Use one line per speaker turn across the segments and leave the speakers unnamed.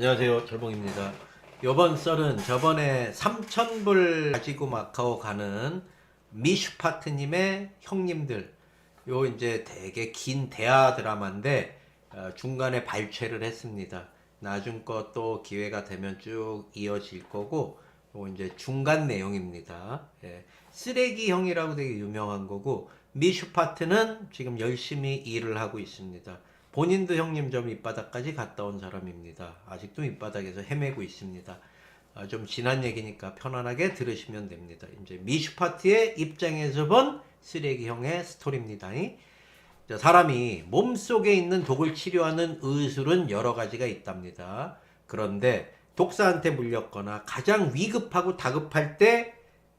안녕하세요. 철봉입니다. 이번 썰은 저번에 3,000불 가지고 마카오 가는 미슈파트님의 형님들. 요 이제 되게 긴 대하 드라마인데 어, 중간에 발췌를 했습니다. 나중 거 또 기회가 되면 쭉 이어질 거고 요 이제 중간 내용입니다. 예. 쓰레기 형이라고 되게 유명한 거고 미슈파트는 지금 열심히 일을 하고 있습니다. 본인도 형님 좀 밑바닥까지 갔다 온 사람입니다. 아직도 밑바닥에서 헤매고 있습니다. 아, 좀 지난 얘기니까 편안하게 들으시면 됩니다. 이제 미슈파트의 입장에서 본 쓰레기형의 스토리입니다. 자, 사람이 몸속에 있는 독을 치료하는 의술은 여러 가지가 있답니다. 그런데 독사한테 물렸거나 가장 위급하고 다급할 때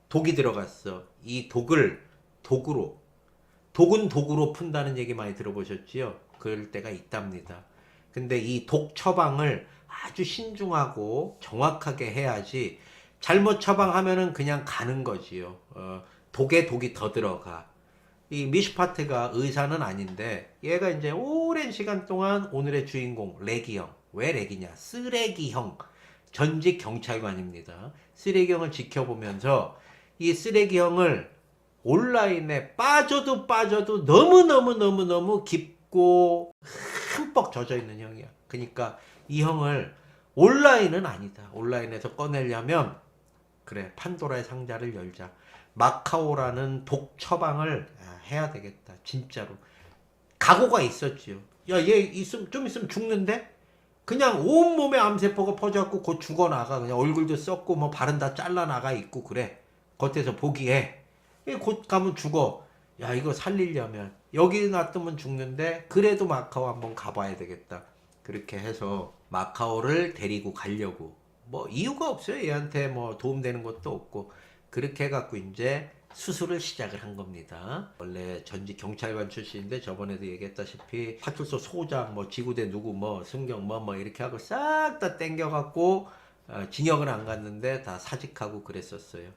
독이 들어갔어. 이 독을 독으로 독은 독으로 푼다는 얘기 많이 들어보셨지요? 그럴 때가 있답니다. 근데 이 독 처방을 아주 신중하고 정확하게 해야지 잘못 처방하면은 그냥 가는 거지요. 어, 독에 독이 더 들어가. 이 미슈파트가 의사는 아닌데 얘가 이제 오랜 시간 동안 오늘의 주인공 레기형 왜 레기냐 쓰레기형 전직 경찰관입니다 쓰레기형을 지켜보면서 이 쓰레기형을 온라인에 빠져도 빠져도 너무너무너무너무 깊 고 흠뻑 젖어 있는 형이야. 그러니까 이 형을 온라인은 아니다. 온라인에서 꺼내려면 그래 판도라의 상자를 열자. 마카오라는 독 처방을 아, 해야 되겠다. 진짜로. 각오가 있었지요. 야얘 있음 좀 있으면 죽는데? 그냥 온 몸에 암세포가 퍼져갖고 곧 죽어 나가. 그냥 얼굴도 썩고 뭐 발은 다 잘라 나가 있고 그래. 겉에서 보기에. 이곧 가면 죽어 야 이거 살리려면 여기 놔두면 죽는데 그래도 마카오 한번 가봐야 되겠다 그렇게 해서 마카오를 데리고 가려고 뭐 이유가 없어요 얘한테 뭐 도움되는 것도 없고 그렇게 해갖고 이제 수술을 시작을 한 겁니다. 원래 전직 경찰관 출신인데 저번에도 얘기했다시피 파출소 소장, 뭐 지구대 누구, 뭐 승경, 뭐뭐 이렇게 하고 싹 다 땡겨갖고 어, 징역을 안 갔는데 다 사직하고 그랬었어요.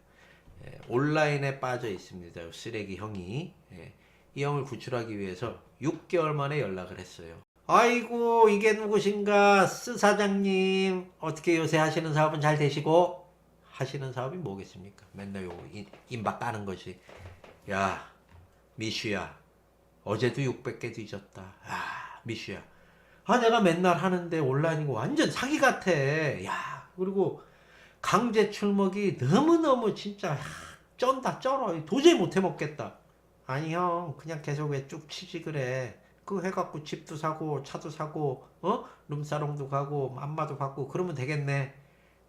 예, 온라인에 빠져 있습니다. 쓰레기 형이 예, 이 형을 구출하기 위해서 6개월 만에 연락을 했어요. 아이고 이게 누구신가 스 사장님 어떻게 요새 하시는 사업은 잘 되시고 하시는 사업이 뭐겠습니까? 맨날 요 인- 인박 까는 것이 야 미슈야 어제도 600개 뒤졌다. 아 미슈야 아 내가 맨날 하는데 온라인이고 완전 사기 같아. 야 그리고 강제 출먹이 너무너무 진짜 야, 쩐다 쩔어. 도저히 못 해먹겠다. 아니 형 그냥 계속 왜 쭉 치지 그래. 그거 해갖고 집도 사고 차도 사고 어? 룸사롱도 가고 안마도 받고 그러면 되겠네.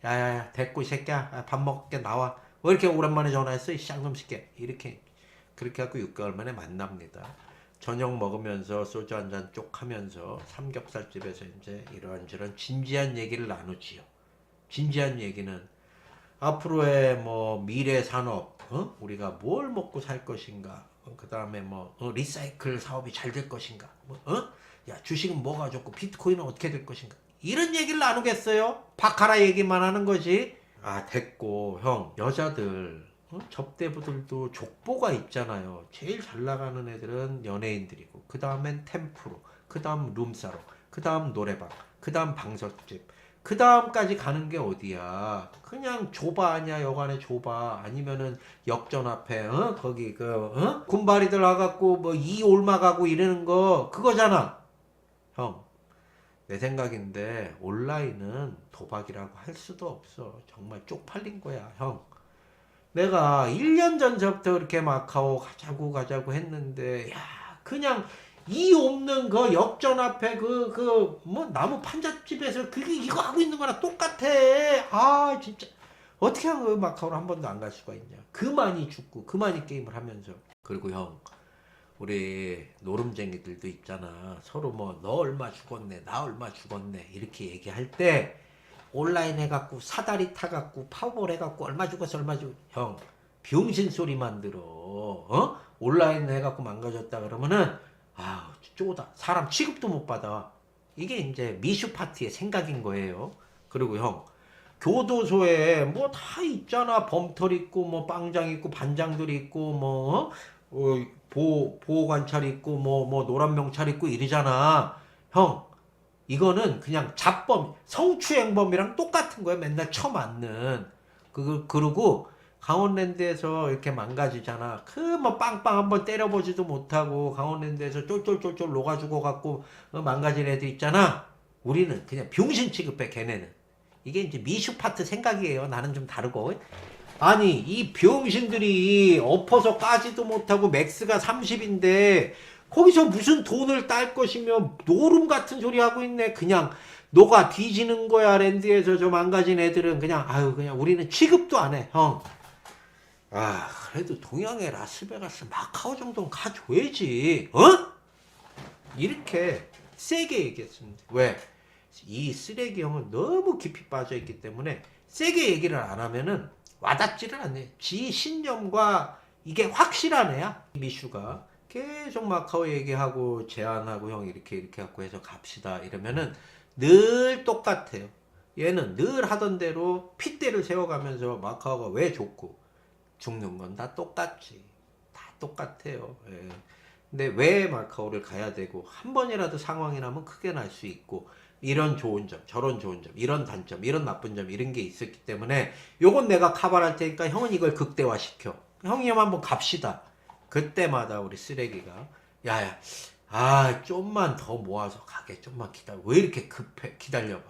야야야 됐고 이 새끼야. 아, 밥 먹게 나와. 왜 이렇게 오랜만에 전화했어? 이 쌍놈 새끼 이렇게. 그렇게 하고 6개월 만에 만납니다. 저녁 먹으면서 소주 한 잔 쪽 하면서 삼겹살집에서 이제 이러한저런 진지한 얘기를 나누지요 진지한 얘기는 앞으로의 뭐 미래 산업 어? 우리가 뭘 먹고 살 것인가 그 다음에 뭐 어, 리사이클 사업이 잘 될 것인가 뭐, 어? 야 주식은 뭐가 좋고 비트코인은 어떻게 될 것인가 이런 얘기를 나누겠어요? 바카라 얘기만 하는 거지. 아 됐고 형 여자들 어? 접대부들도 족보가 있잖아요. 제일 잘 나가는 애들은 연예인들이고 그 다음엔 템프로, 그 다음 룸사롱, 그 다음 노래방, 그 다음 방석집, 그 다음까지 가는 게 어디야? 그냥 좁아 아니야 여간에 좁아 아니면은 역전 앞에 어? 거기 그 어? 군바리들 와갖고 뭐 이 올마 가고 이러는 거 그거잖아, 형. 내 생각인데 온라인은 도박이라고 할 수도 없어. 정말 쪽팔린 거야, 형. 내가 1년 전서부터 그렇게 마카오 가자고 가자고 했는데 야, 그냥 이 없는 그 역전 앞에 그 그 뭐 나무 판잣집에서 그게 이거 하고 있는 거랑 똑같아. 아, 진짜 어떻게 그 마카오를 한 번도 안 갈 수가 있냐. 그만이 죽고 그만이 게임을 하면서. 그리고 형 우리 노름쟁이들도 있잖아. 서로 뭐 너 얼마 죽었네, 나 얼마 죽었네 이렇게 얘기할 때 온라인 해갖고 사다리 타갖고 파워볼 해갖고 얼마 죽었어 얼마 죽. 형 병신 소리만 들어. 어? 온라인 해갖고 망가졌다 그러면은 아 쪼다 사람 취급도 못 받아. 이게 이제 미슈 파티의 생각인 거예요. 그리고 형 교도소에 뭐 다 있잖아. 범털 있고 뭐 빵장 있고 반장들이 있고 뭐 어? 어, 보호, 보호 관찰 있고 뭐뭐 노란 명찰 있고 이러잖아. 형 이거는 그냥 잡범, 성추행범이랑 똑같은 거야. 맨날 쳐맞는. 그, 그러고 강원랜드에서 이렇게 망가지잖아. 그 뭐 빵빵 한번 때려보지도 못하고 강원랜드에서 쫄쫄쫄쫄 녹아주고 갖고 어, 망가진 애들 있잖아. 우리는 그냥 병신 취급해, 걔네는. 이게 이제 미슈 파트 생각이에요. 나는 좀 다르고. 아니, 이 병신들이 엎어서 까지도 못하고 맥스가 30인데 거기서 무슨 돈을 딸 것이며 노름 같은 소리 하고 있네. 그냥 너가 뒤지는 거야 랜드에서 저 망가진 애들은 그냥 아유 그냥 우리는 취급도 안 해, 형. 아 그래도 동양의 라스베가스 마카오 정도는 가줘야지, 어? 이렇게 세게 얘기했습니다. 왜? 이 쓰레기 형은 너무 깊이 빠져 있기 때문에 세게 얘기를 안 하면은 와닿지를 않네. 지 신념과 이게 확실한 애야. 미슈가 계속 마카오 얘기하고 제안하고 형 이렇게 이렇게 갖고 해서 갑시다 이러면은 늘 똑같아요. 얘는 늘 하던 대로 핏대를 세워가면서 마카오가 왜 좋고 죽는 건 다 똑같지. 다 똑같아요. 예. 근데 왜 마카오를 가야 되고 한 번이라도 상황이 나면 크게 날 수 있고 이런 좋은 점, 저런 좋은 점, 이런 단점, 이런 나쁜 점 이런 게 있었기 때문에 요건 내가 카바할 테니까 형은 이걸 극대화 시켜. 형님 한번 갑시다. 그때마다 우리 쓰레기가 야야 아 좀만 더 모아서 가게 좀만 기다려 왜 이렇게 급해 기다려봐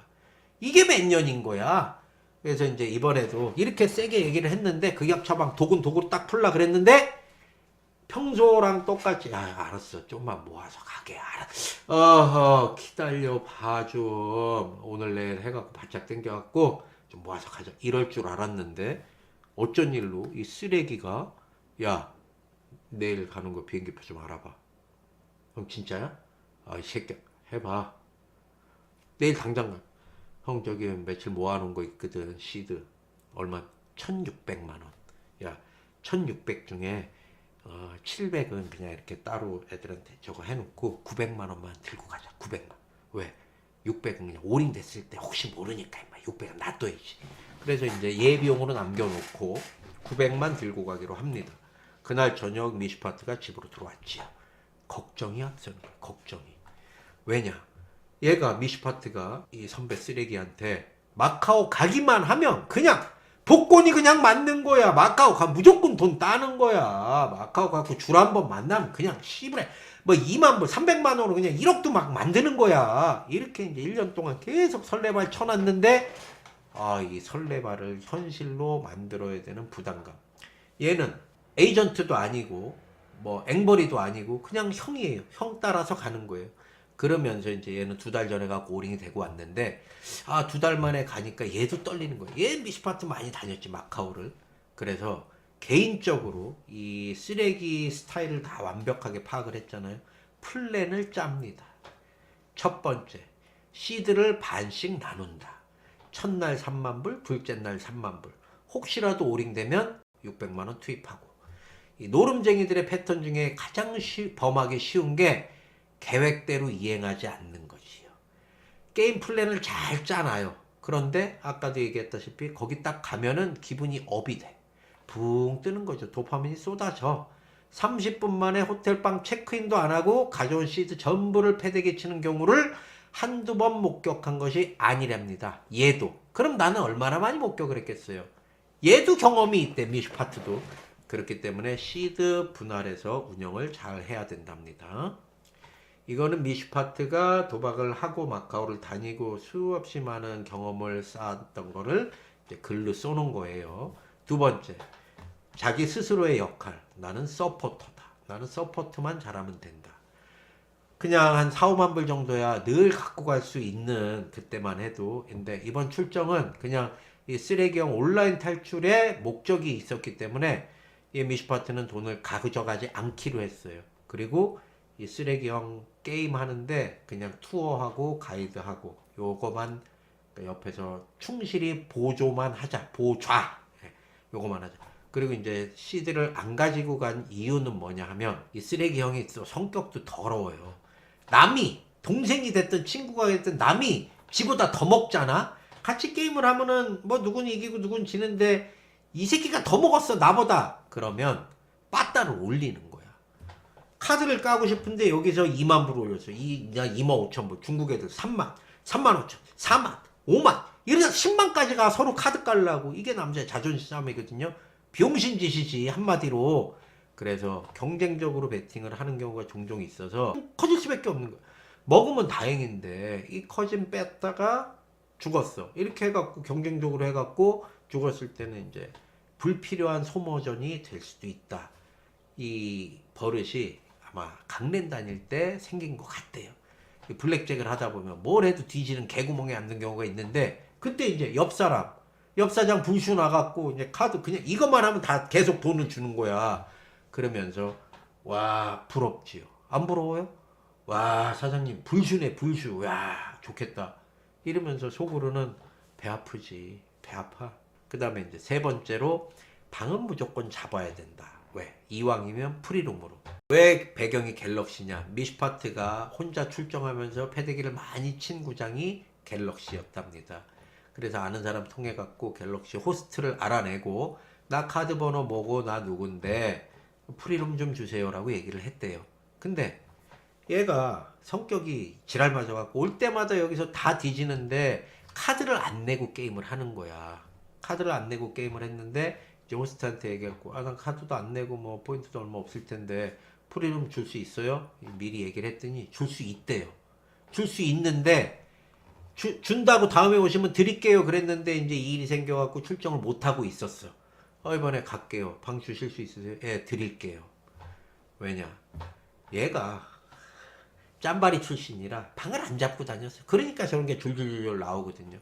이게 몇 년인 거야 그래서 이제 이번에도 이렇게 세게 얘기를 했는데 극약 처방 도군 도구 딱 풀라 그랬는데 평소랑 똑같이 야 알았어. 좀만 모아서 가게 알아. 어허 기다려 봐좀. 오늘 내일 해갖고 바짝 당겨갖고 좀 모아서 가자. 이럴 줄 알았는데 어쩐 일로 이 쓰레기가 야 내일 가는 거 비행기표 좀 알아봐. 형 진짜야? 아 이 새끼 해봐. 내일 당장 가. 형 저기 며칠 모아놓은 거 있거든 시드. 얼마? 1600만 원 야 1600 중에 어, 700은 그냥 이렇게 따로 애들한테 저거 해놓고 900만 원만 들고 가자 900만. 왜? 600은 그냥 올인 됐을 때 혹시 모르니까 임마. 600은 놔둬야지. 그래서 이제 예비용으로 남겨놓고 900만 들고 가기로 합니다. 그날 저녁 미슈파트가 집으로 들어왔지요. 걱정이 앞서는 거야 걱정이. 왜냐 얘가 미슈파트가 이 선배 쓰레기한테 마카오 가기만 하면 그냥 복권이 그냥 맞는 거야. 마카오 가 무조건 돈 따는 거야. 마카오 갖고 줄 한 번 만나면 그냥 씨부레 뭐 2만 불, 300만 원으로 그냥 1억도 막 만드는 거야. 이렇게 이제 1년 동안 계속 설레발 쳐놨는데 아, 이 설레발을 현실로 만들어야 되는 부담감. 얘는 에이전트도 아니고 뭐 앵벌이도 아니고 그냥 형이에요. 형 따라서 가는 거예요. 그러면서 이제 얘는 두 달 전에 갖고 오링이 되고 왔는데 아 두 달 만에 가니까 얘도 떨리는 거예요. 얘 미시파트 많이 다녔지 마카오를. 그래서 개인적으로 이 쓰레기 스타일을 다 완벽하게 파악을 했잖아요. 플랜을 짭니다. 첫 번째, 시드를 반씩 나눈다. 첫날 3만 불, 둘째 날 3만 불. 혹시라도 오링 되면 600만 원 투입하고. 이 노름쟁이들의 패턴 중에 가장 쉬, 범하기 쉬운 게 계획대로 이행하지 않는 것이요. 게임 플랜을 잘 짜놔요. 그런데 아까도 얘기했다시피 거기 딱 가면은 기분이 업이 돼. 붕 뜨는 거죠. 도파민이 쏟아져. 30분 만에 호텔방 체크인도 안 하고 가져온 시드 전부를 패대기 치는 경우를 한두 번 목격한 것이 아니랍니다. 얘도. 그럼 나는 얼마나 많이 목격을 했겠어요. 얘도 경험이 있대, 미슈파트도. 그렇기 때문에 시드 분할해서 운영을 잘 해야 된답니다. 이거는 미슈파트가 도박을 하고 마카오를 다니고 수없이 많은 경험을 쌓았던 거를 이제 글로 써놓은 거예요. 두 번째, 자기 스스로의 역할. 나는 서포터다. 나는 서포트만 잘하면 된다. 그냥 한 4, 5만 불 정도야 늘 갖고 갈 수 있는 그때만 해도. 근데 이번 출정은 그냥 이 쓰레기형 온라인 탈출에 목적이 있었기 때문에 이 미슈파트는 돈을 가져가지 않기로 했어요. 그리고 이 쓰레기형 게임 하는데 그냥 투어하고 가이드하고 요거만 그 옆에서 충실히 보조만 하자. 보좌. 예, 요거만 하자. 그리고 이제 CD를 안 가지고 간 이유는 뭐냐 하면 이 쓰레기형이 또 성격도 더러워요. 남이 동생이 됐든 친구가 됐든 남이 지보다 더 먹잖아? 같이 게임을 하면은 뭐 누군 이기고 누군 지는데 이 새끼가 더 먹었어 나보다. 그러면 빠따를 올리는 카드를 까고 싶은데 여기서 2만 불 올렸어. 이, 나 2만 5천 불. 중국 애들 3만. 3만 5천, 4만, 5만 이러다 10만까지 가 서로 카드 깔라고 이게 남자의 자존심 싸움이거든요. 병신 짓이지 한마디로. 그래서 경쟁적으로 베팅을 하는 경우가 종종 있어서 커질 수밖에 없는 거야. 먹으면 다행인데 이 커진 뺐다가 죽었어. 이렇게 해갖고 경쟁적으로 해갖고 죽었을 때는 이제 불필요한 소모전이 될 수도 있다. 이 버릇이 아마 강連다닐 때 생긴 것 같대요. 이 블랙잭을 하다 보면 뭘 해도 뒤지는 개구멍에 앉는 경우가 있는데 그때 이제 옆 사람 옆 사장 불슈 나갖고 이제 카드 그냥 이것만 하면 다 계속 돈을 주는 거야. 그러면서 와 부럽지요. 안 부러워요? 와 사장님 불슈네 불슈. 야 좋겠다. 이러면서 속으로는 배 아프지 배 아파. 그 다음에 이제 세 번째로 방은 무조건 잡아야 된다. 왜? 이왕이면 프리룸으로. 왜 배경이 갤럭시냐? 미슈파트가 혼자 출정하면서 패대기를 많이 친 구장이 갤럭시였답니다. 그래서 아는 사람 통해 갖고 갤럭시 호스트를 알아내고 나 카드 번호 뭐고 나 누군데 프리룸 좀 주세요라고 얘기를 했대요. 근데 얘가 성격이 지랄 맞아갖고 올 때마다 여기서 다 뒤지는데 카드를 안 내고 게임을 하는 거야. 카드를 안 내고 게임을 했는데 이제 호스트한테 얘기했고 아 난 카드도 안 내고 뭐 포인트도 얼마 없을 텐데 프리룸 줄 수 있어요? 미리 얘기를 했더니 줄 수 있대요. 줄 수 있는데 주, 준다고 다음에 오시면 드릴게요 그랬는데 이제 이 일이 생겨갖고 출정을 못 하고 있었어. 어 이번에 갈게요. 방 주실 수 있으세요? 예 드릴게요. 왜냐? 얘가 짬바리 출신이라 방을 안 잡고 다녔어. 그러니까 저런 게 줄줄줄 나오거든요.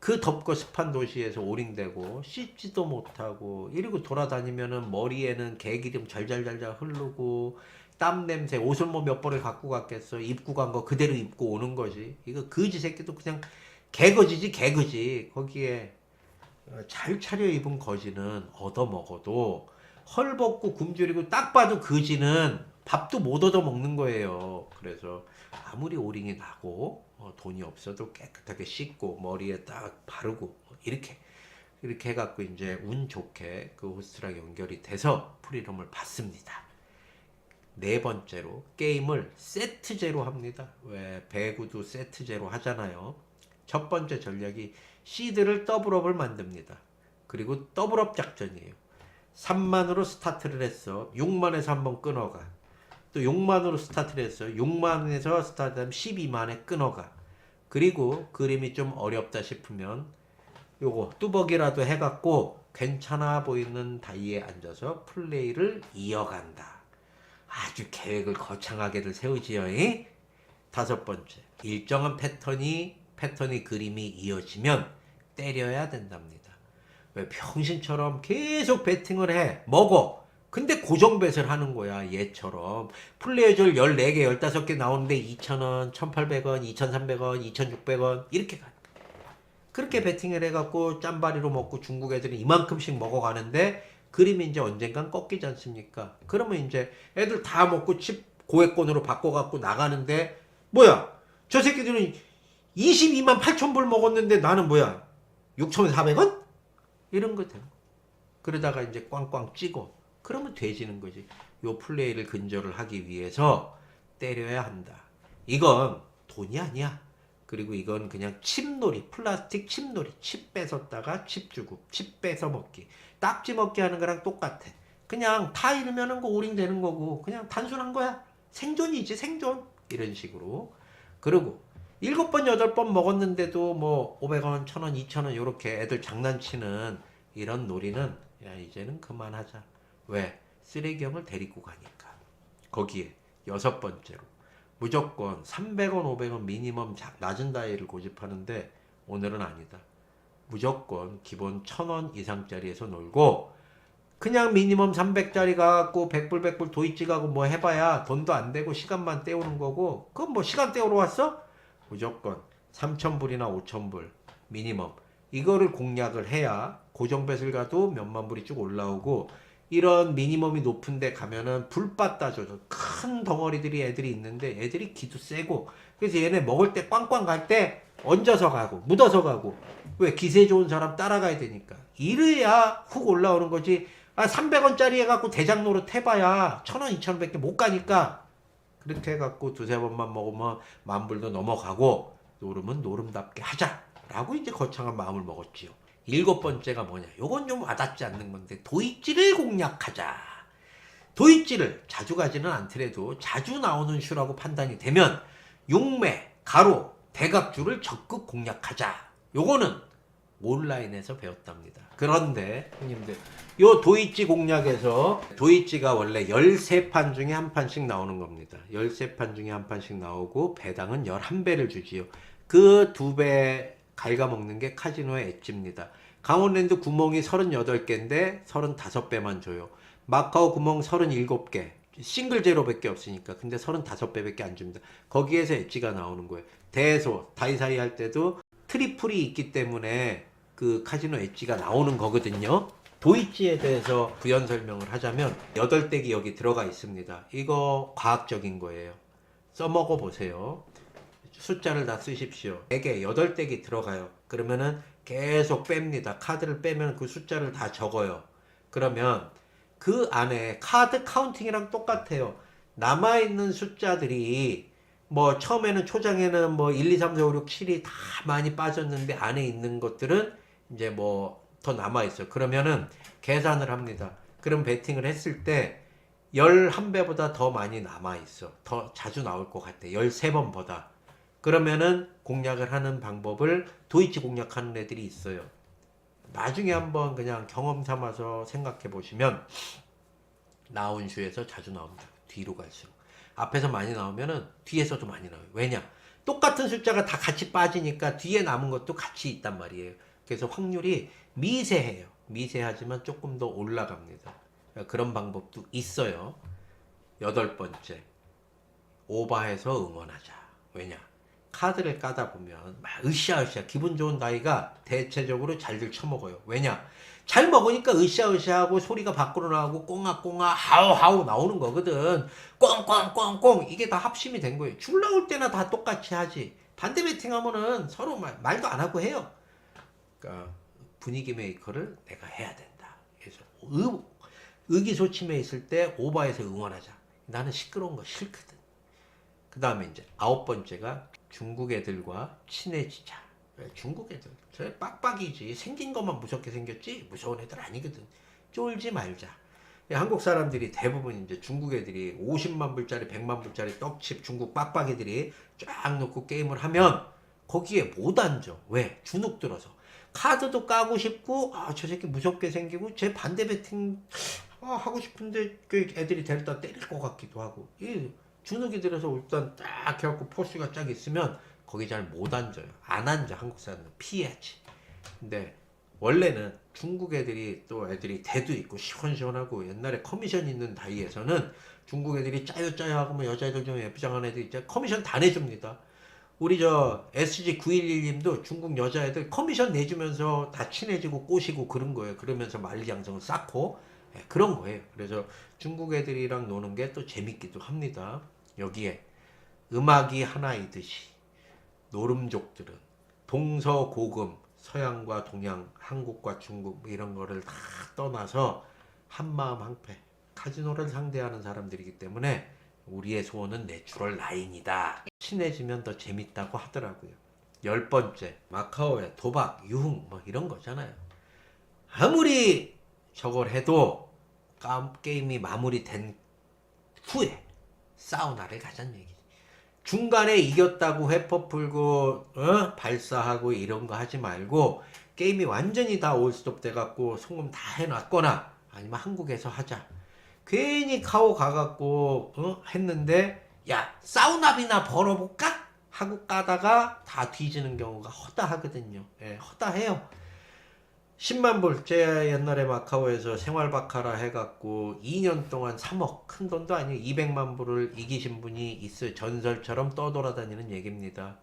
그 덥고 습한 도시에서 오링되고 씻지도 못하고 이러고 돌아다니면은 머리에는 개기름 잘잘잘잘 흐르고 땀 냄새 옷을 뭐 몇 벌을 갖고 갔겠어. 입고 간 거 그대로 입고 오는 거지. 이거 거지 새끼도 그냥 개거지지 개거지. 거기에 어, 잘 차려 입은 거지는 얻어 먹어도 헐벗고 굶주리고 딱 봐도 거지는 밥도 못 얻어 먹는 거예요. 그래서 아무리 오링이 나고 어, 돈이 없어도 깨끗하게 씻고 머리에 딱 바르고 뭐 이렇게 이렇게 해갖고 이제 운 좋게 그 호스트랑 연결이 돼서 프리룸을 받습니다. 네 번째로 게임을 세트제로 합니다. 왜 배구도 세트제로 하잖아요. 첫 번째 전략이 시드를 더블업을 만듭니다. 그리고 더블업 작전이에요. 3만으로 스타트를 했어. 6만에서 한번 끊어가. 또 6만으로 스타트를 했어. 6만에서 스타트하면 12만에 끊어가. 그리고 그림이 좀 어렵다 싶으면 요거 뚜벅이라도 해갖고 괜찮아 보이는 다이에 앉아서 플레이를 이어간다. 아주 계획을 거창하게들 세우지요. 이? 다섯 번째, 일정한 패턴이 패턴이 그림이 이어지면 때려야 된답니다. 왜 평신처럼 계속 배팅을 해 먹어. 근데 고정뱃을 하는 거야 얘처럼. 플레이어절 14개 15개 나오는데 2,000원 1,800원 2,300원 2,600원 이렇게 가. 그렇게 배팅을 해갖고 짬바리로 먹고 중국 애들이 이만큼씩 먹어가는데 그림이 이제 언젠간 꺾이지 않습니까? 그러면 이제 애들 다 먹고 칩 고액권으로 바꿔갖고 나가는데 뭐야? 저 새끼들은 22만 8천 불 먹었는데 나는 뭐야? 6,400원? 이런 거 돼요 그러다가 이제 꽝꽝 찍어 그러면 돼지는 거지. 요 플레이를 근절을 하기 위해서 때려야 한다. 이건 돈이 아니야. 그리고 이건 그냥 칩놀이, 플라스틱 칩놀이. 칩 뺏었다가 칩 주고, 칩 뺏어 먹기. 딱지 먹기 하는 거랑 똑같아. 그냥 다 잃으면은 그 오링 되는 거고, 그냥 단순한 거야. 생존이지, 생존. 이런 식으로. 그리고 일곱 번, 여덟 번 먹었는데도 뭐 500원, 1000원, 2000원 요렇게 애들 장난치는 이런 놀이는 야, 이제는 그만하자. 왜? 쓰레기형을 데리고 가니까. 거기에 여섯 번째로 무조건 300원, 500원 미니멈 자- 낮은 다이를 고집하는데 오늘은 아니다. 무조건 기본 1000원 이상짜리에서 놀고 그냥 미니멈 300짜리 가갖고 100불 100불 도이치 가고 뭐 해봐야 돈도 안 되고 시간만 때우는 거고 그건 뭐 시간 때우러 왔어? 무조건 3,000불이나 5,000불 미니멈 이거를 공략을 해야 고정뱃을 가도 몇만 불이 쭉 올라오고 이런 미니멈이 높은데 가면은 불밭 따져줘 큰 덩어리들이 애들이 있는데 애들이 기도 세고. 그래서 얘네 먹을 때 꽝꽝 갈 때 얹어서 가고 묻어서 가고. 왜 기세 좋은 사람 따라가야 되니까. 이래야 훅 올라오는 거지. 아 300원짜리 해갖고 대장 노릇 해봐야 1000원 2000원밖에 못 가니까. 그렇게 해갖고 두세 번만 먹으면 만불도 넘어가고 노름은 노름답게 하자라고 이제 거창한 마음을 먹었지요. 일곱 번째가 뭐냐? 요건 좀 와닿지 않는 건데 도입지를 공략하자. 도입지를 자주 가지는 않더라도 자주 나오는 슈라고 판단이 되면 용매, 가로, 대각주를 적극 공략하자. 요거는 온라인에서 배웠답니다. 그런데 형님들 요 도이치 공략에서 도이치가 원래 13판 중에 한 판씩 나오는 겁니다. 13판 중에 한 판씩 나오고 배당은 11배를 주지요. 그 두 배 갉아먹는 게 카지노의 엣지입니다. 강원랜드 구멍이 38개인데 35배만 줘요. 마카오 구멍 37개. 싱글 제로밖에 없으니까. 근데 35배밖에 안 줍니다. 거기에서 엣지가 나오는 거예요. 대소, 다이사이 할 때도 트리플이 있기 때문에 그 카지노 엣지가 나오는 거거든요. 도이치에 대해서 부연 설명을 하자면 8덱이 여기 들어가 있습니다. 이거 과학적인 거예요. 써먹어 보세요. 숫자를 다 쓰십시오. 4개, 8덱이 들어가요. 그러면은 계속 뺍니다. 카드를 빼면 그 숫자를 다 적어요. 그러면 그 안에 카드 카운팅이랑 똑같아요. 남아있는 숫자들이 뭐 처음에는 초장에는 뭐 1, 2, 3, 4, 5, 6, 7이 다 많이 빠졌는데 안에 있는 것들은 이제 뭐 더 남아있어요. 그러면은 계산을 합니다. 그럼 베팅을 했을 때 11배보다 더 많이 남아있어. 더 자주 나올 것 같아. 13번보다. 그러면은 공략을 하는 방법을 도이치 공략하는 애들이 있어요. 나중에 한번 그냥 경험 삼아서 생각해 보시면 나온 슈에서 자주 나옵니다. 뒤로 갈수록. 앞에서 많이 나오면은 뒤에서도 많이 나와요. 왜냐? 똑같은 숫자가 다 같이 빠지니까 뒤에 남은 것도 같이 있단 말이에요. 그래서 확률이 미세해요. 미세하지만 조금 더 올라갑니다. 그런 방법도 있어요. 여덟 번째. 오바해서 응원하자. 왜냐? 카드를 까다 보면 막 으쌰으쌰 기분 좋은 나이가 대체적으로 잘들 쳐먹어요. 왜냐? 잘 먹으니까 으쌰으쌰하고 소리가 밖으로 나오고 꽁아꽁아 하우하우 나오는 거거든. 꽁꽁꽁꽁 이게 다 합심이 된 거예요. 줄 나올 때나 다 똑같이 하지. 반대 배팅하면은 서로 말, 말도 안 하고 해요. 그러니까 분위기 메이커를 내가 해야 된다. 그래서 의, 의기소침해 있을 때 오바해서 응원하자. 나는 시끄러운 거 싫거든. 그 다음에 이제 아홉 번째가 중국 애들과 친해지자. 왜? 중국 애들 저 빡빡이지 생긴 것만 무섭게 생겼지 무서운 애들 아니거든. 쫄지 말자. 예, 한국 사람들이 대부분 이제 중국 애들이 50만 불짜리 100만 불짜리 떡칩 중국 빡빡이들이 쫙 놓고 게임을 하면 거기에 못 앉아. 왜? 주눅 들어서. 카드도 까고 싶고 아 저 새끼 무섭게 생기고 제 반대 배팅 아, 하고 싶은데 그 애들이 데려다 때릴 것 같기도 하고 이 주눅이 들어서 일단 딱 해갖고 포스가 쫙 있으면 거기 잘 못 앉아요. 안 앉아 한국 사람은 피해야지. 근데 원래는 중국 애들이 또 애들이 대도 있고 시원시원하고 옛날에 커미션 있는 다이에서는 중국 애들이 짜요 짜요 하고 뭐 여자애들 좀 예쁘장한 애들 있잖아 커미션 다 내줍니다. 우리 저 SG 911님도 중국 여자애들 커미션 내주면서 다 친해지고 꼬시고 그런 거예요. 그러면서 만리장성을 쌓고 예, 그런 거예요. 그래서 중국 애들이랑 노는 게 또 재밌기도 합니다. 여기에 음악이 하나이듯이 노름족들은 동서고금 서양과 동양 한국과 중국 뭐 이런 거를 다 떠나서 한마음 한패 카지노를 상대하는 사람들이기 때문에 우리의 소원은 내추럴 라인이다. 친해지면 더 재밌다고 하더라고요. 열 번째 마카오의 도박, 유흥 뭐 이런 거잖아요. 아무리 저걸 해도 까- 게임이 마무리된 후에 사우나를 가자는 얘기지. 중간에 이겼다고 회퍼 풀고 어? 발사하고 이런 거 하지 말고 게임이 완전히 다 올스톱 돼갖고 송금 다 해놨거나 아니면 한국에서 하자. 괜히 카오 가갖고 어? 했는데 야 사우나비나 벌어볼까? 하고 까다가 다 뒤지는 경우가 허다하거든요. 예, 허다해요. 10만 불, 제 옛날에 마카오에서 생활 바카라 해갖고 2년 동안 3억, 큰 돈도 아니고 200만 불을 이기신 분이 있어요. 전설처럼 떠돌아다니는 얘기입니다.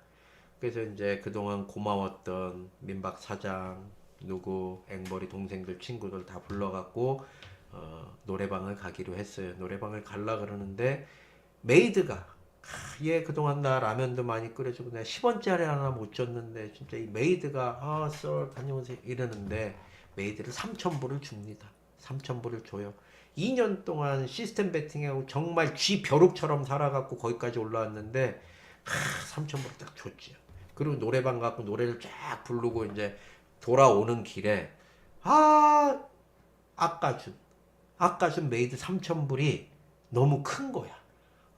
그래서 이제 그동안 고마웠던 민박 사장, 누구, 앵벌이 동생들, 친구들 다 불러갖고, 어, 노래방을 가기로 했어요. 노래방을 갈라 그러는데, 메이드가, 아, 얘 그동안 나 라면도 많이 끓여주고 내가 10원짜리 하나 못 줬는데 진짜 이 메이드가 아, 썰 다녀오세요 이러는데 메이드를 3,000불을 줍니다. 3,000불을 줘요. 2년 동안 시스템 배팅하고 정말 쥐 벼룩처럼 살아갖고 거기까지 올라왔는데 하, 3,000불을 딱 줬지요. 그리고 노래방 가고 노래를 쫙 부르고 이제 돌아오는 길에 아 아까 준 아까 준 메이드 3,000불이 너무 큰 거야.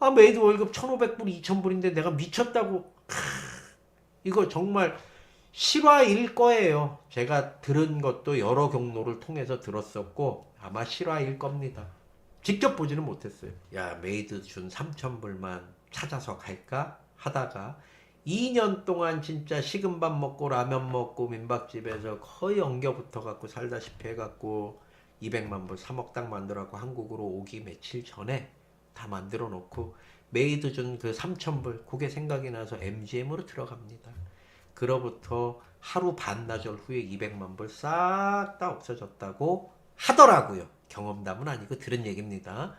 아 메이드 월급 1,500불, 2,000불인데 내가 미쳤다고. 크, 이거 정말 실화일 거예요. 제가 들은 것도 여러 경로를 통해서 들었었고 아마 실화일 겁니다. 직접 보지는 못했어요. 야 메이드 준 3,000불만 찾아서 갈까 하다가 2년 동안 진짜 식은 밥 먹고 라면 먹고 민박집에서 거의 엉겨붙어 갖고 살다시피 해 갖고 200만 불 3억 딱 만들어갖고 한국으로 오기 며칠 전에 다 만들어 놓고 메이드 준 그 3,000불 그게 생각이 나서 MGM으로 들어갑니다. 그로부터 하루 반나절 후에 200만 불 싹 다 없어졌다고 하더라고요. 경험담은 아니고 들은 얘기입니다.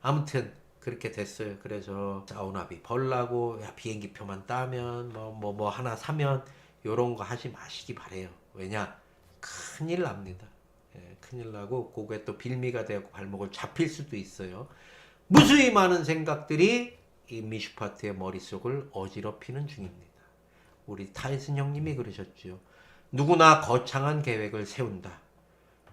아무튼 그렇게 됐어요. 그래서 사우나비 벌라고 야, 비행기 표만 따면 뭐 뭐뭐 하나 사면 요런 거 하지 마시기 바래요. 왜냐? 큰일 납니다. 예, 큰일 나고 그게 또 빌미가 되고 발목을 잡힐 수도 있어요. 무수히 많은 생각들이 이 미슈파트의 머릿속을 어지럽히는 중입니다. 우리 타이슨 형님이 그러셨죠. 누구나 거창한 계획을 세운다.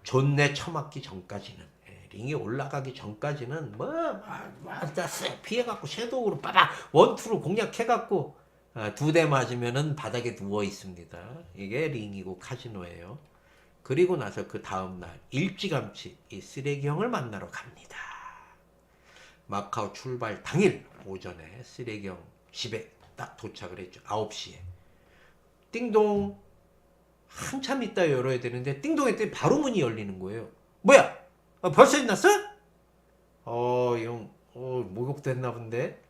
존내 처맞기 전까지는 예, 링이 올라가기 전까지는 뭐맞다 피해 갖고 섀도우로 빠박 원투로 공략해 갖고 아, 두대 맞으면은 바닥에 누워 있습니다. 이게 링이고 카지노예요. 그리고 나서 그 다음 날 일찌감치 이 쓰레기 형을 만나러 갑니다. 마카오 출발 당일 오전에 쓰레기 형 집에 딱 도착을 했죠. 9시에. 띵동 한참 있다 열어야 되는데 띵동 했더니 바로 문이 열리는 거예요. 뭐야? 어, 벌써 끝났어? 어, 형, 어, 목욕됐나 본데?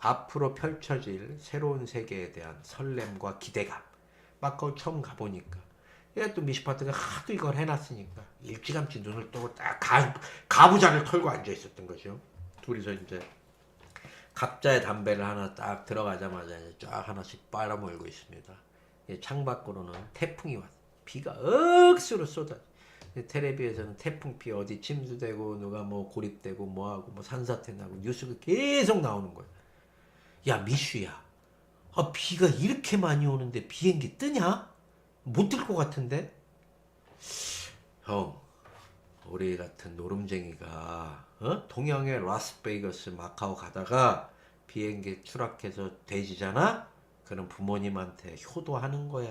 앞으로 펼쳐질 새로운 세계에 대한 설렘과 기대감. 마카오 처음 가보니까. 얘또 미시파트가 하도 이걸 해놨으니까 일찌감치 눈을 뜨고 딱 가, 가부장을 털고 앉아 있었던 거죠. 둘이서 이제 각자의 담배를 하나 딱 들어가자마자 이제 쫙 하나씩 빨아몰고 있습니다. 예, 창밖으로는 태풍이 왔. 비가 억수로 쏟아. 텔레비에서는 태풍 비 어디 침수되고 누가 뭐 고립되고 뭐하고 뭐 산사태 나고 뉴스가 계속 나오는 거야. 야 미슈야, 아 비가 이렇게 많이 오는데 비행기 뜨냐? 못뜰것 같은데? 형, 우리 같은 노름쟁이가 어? 동양의 라스베이거스 마카오 가다가 비행기 추락해서 돼지잖아? 그럼 부모님한테 효도하는 거야.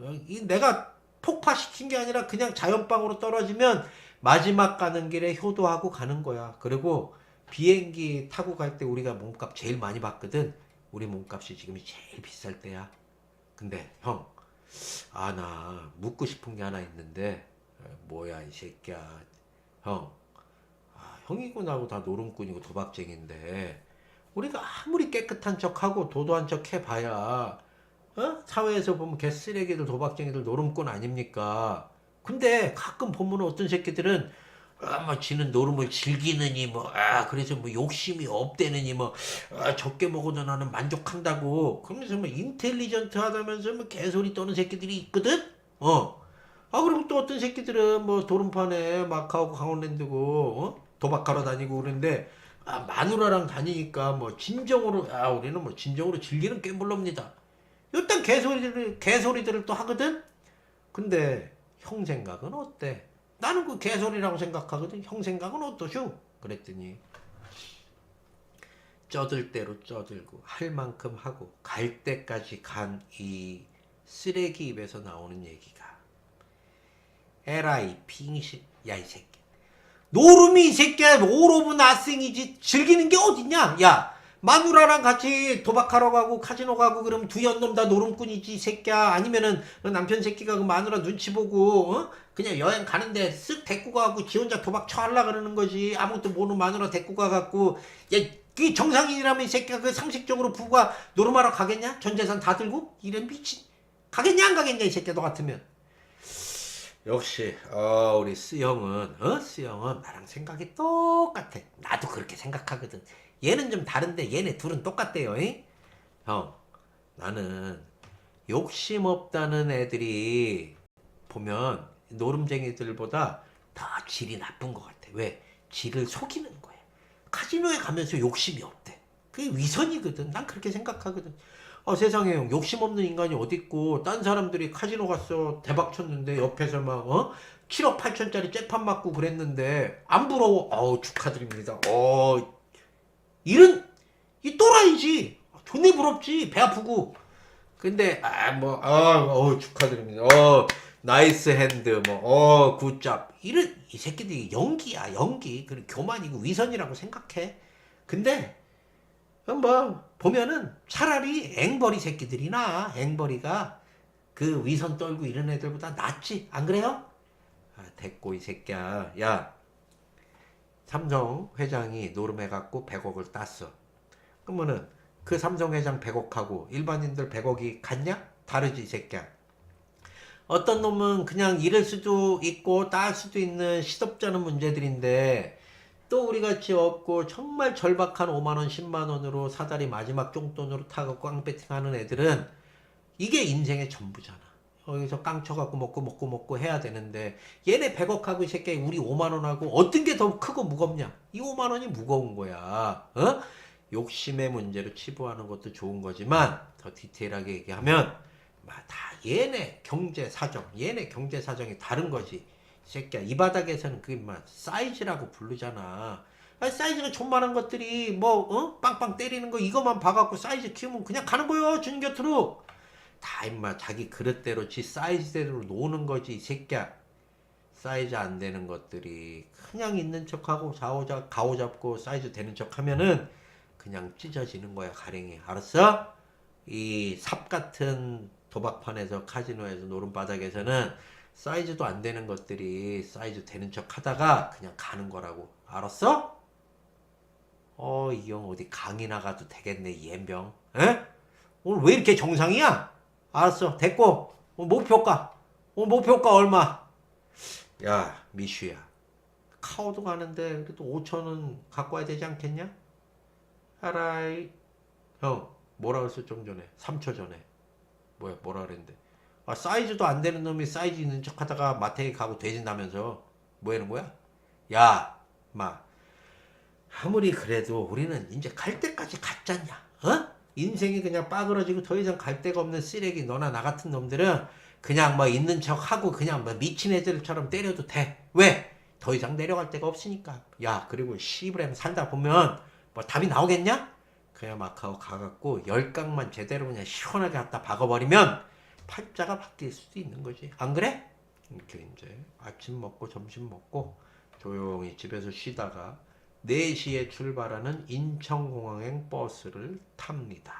어, 이 내가 폭파시킨 게 아니라 그냥 자연빵으로 떨어지면 마지막 가는 길에 효도하고 가는 거야. 그리고 비행기 타고 갈 때 우리가 몸값 제일 많이 받거든. 우리 몸값이 지금이 제일 비쌀 때야. 근데 형, 아 나 묻고 싶은 게 하나 있는데 어, 뭐야 이 새끼야, 형. 아, 형이고 나고 다 노름꾼이고 도박쟁인데 우리가 아무리 깨끗한 척하고 도도한 척 해봐야 어? 사회에서 보면 개쓰레기들 도박쟁이들 노름꾼 아닙니까? 근데 가끔 보면 어떤 새끼들은 아, 뭐 지는 노름을 즐기느니 뭐 아, 그래서 뭐 욕심이 없대느니 뭐 아, 적게 먹어도 나는 만족한다고 그러면서 뭐 인텔리전트 하다면서 뭐 개소리 떠는 새끼들이 있거든. 어. 아 그리고 또 어떤 새끼들은 뭐 도름판에 마카오 강원랜드고 어? 도박하러 다니고 그러는데 아, 마누라랑 다니니까 뭐 진정으로 아 우리는 뭐 진정으로 즐기는 게임블럽니다. 요딴 개소리들을 개소리들을 또 하거든. 근데 형 생각은 어때? 나는 그 개소리라고 생각하거든. 형 생각은 어떠쇼? 그랬더니 쩌들 대로 쩌들고 할 만큼 하고 갈 때까지 간 이 쓰레기 입에서 나오는 얘기가 에라이 빙신 야이 새끼. 노름이 이 새끼야 올 오브 나싱이지 즐기는 게 어딨냐? 야 마누라랑 같이 도박하러 가고 카지노 가고 그러면 두 연놈 다 노름꾼이지 이 새끼야. 아니면은 그 남편 새끼가 그 마누라 눈치 보고 어? 그냥 여행 가는데 쓱 데리고 가고 지 혼자 도박 쳐하려 그러는 거지. 아무것도 모르는 마누라 데리고 가갖고. 야그 정상인이라면 이 새끼가 그 상식적으로 부가 노름하러 가겠냐? 전 재산 다 들고? 이래 미친. 가겠냐 안 가겠냐 이 새끼야 너 같으면 역시 어, 우리 쓰영은 어? 쓰영은 나랑 생각이 똑같아. 나도 그렇게 생각하거든. 얘는 좀 다른데 얘네 둘은 똑같대요. 잉? 형, 나는 욕심 없다는 애들이 보면 노름쟁이들보다 더 질이 나쁜 것 같아. 왜? 질을 속이는 거야. 카지노에 가면서 욕심이 없대. 그게 위선이거든. 난 그렇게 생각하거든. 아 세상에 형 욕심 없는 인간이 어딨고 딴 사람들이 카지노 갔어 대박 쳤는데 옆에서 막 어? 7억 8천짜리 째판 맞고 그랬는데 안 부러워? 어우 축하드립니다. 어 이런 이 또라이지. 존내 부럽지. 배 아프고. 근데 아뭐 아, 어 축하드립니다. 어 나이스 핸드 뭐어 굿잡. 이런 이 새끼들이 연기야 연기. 그리고 교만이고 위선이라고 생각해. 근데 뭐 보면은 차라리 앵벌이 새끼들이나 앵벌이가 그 위선 떨고 이런 애들보다 낫지 안 그래요? 아, 됐고 이 새끼야 야 삼성 회장이 노름해갖고 100억을 땄어 그러면은 그 삼성 회장 100억하고 일반인들 100억이 같냐? 다르지 이 새끼야 어떤 놈은 그냥 잃을 수도 있고 딸 수도 있는 시덥잖은 문제들인데 또 우리 같이 없고 정말 절박한 5만원 10만원으로 사다리 마지막 쫑돈으로 타고 꽝 배팅하는 애들은 이게 인생의 전부잖아. 여기서 깡 쳐갖고 먹고 먹고 먹고 해야 되는데 얘네 100억하고 이 새끼 우리 5만원하고 어떤 게 더 크고 무겁냐? 이 5만원이 무거운 거야. 어? 욕심의 문제로 치부하는 것도 좋은 거지만 더 디테일하게 얘기하면 막다 얘네 경제 사정 얘네 경제 사정이 다른 거지. 이 새끼야. 이 바닥에서는 그게 막 사이즈라고 부르잖아. 아니, 사이즈가 존만한 것들이 뭐 어? 빵빵 때리는 거 이것만 봐갖고 사이즈 키우면 그냥 가는 거요 주는 곁으로. 다 임마 자기 그릇대로 지 사이즈대로 노는 거지 이 새끼야. 사이즈 안 되는 것들이. 그냥 있는 척하고 좌우잡 가오 잡고 사이즈 되는 척 하면은 그냥 찢어지는 거야 가랭이. 알았어? 이 삽 같은 도박판에서 카지노에서 노름바닥에서는 사이즈도 안 되는 것들이 사이즈 되는 척 하다가 그냥 가는 거라고 알았어? 어 이 형 어디 강의 나가도 되겠네 이 옌병 에? 오늘 왜 이렇게 정상이야? 알았어 됐고 오늘 목표가 오늘 목표가 얼마? 야 미슈야 카오도 가는데 그래도 5천원 갖고 와야 되지 않겠냐? 알아이 형 뭐라 그랬어 좀 전에 3초 전에 뭐야 뭐라 그랬는데 아 사이즈도 안 되는 놈이 사이즈 있는 척 하다가 마트에 가고 돼진다면서 뭐 하는 거야? 야 마 아무리 그래도 우리는 이제 갈 때까지 갔잖냐 어? 인생이 그냥 빠그러지고 더 이상 갈 데가 없는 쓰레기 너나 나 같은 놈들은 그냥 뭐 있는 척 하고 그냥 뭐 미친 애들처럼 때려도 돼 왜? 더 이상 내려갈 데가 없으니까 야 그리고 시브렘 살다 보면 뭐 답이 나오겠냐? 그냥 마카오 가갖고 열강만 제대로 그냥 시원하게 갖다 박아버리면 팔자가 바뀔 수도 있는 거지 안 그래? 이렇게 이제 아침 먹고 점심 먹고 조용히 집에서 쉬다가 4시에 출발하는 인천공항행 버스를 탑니다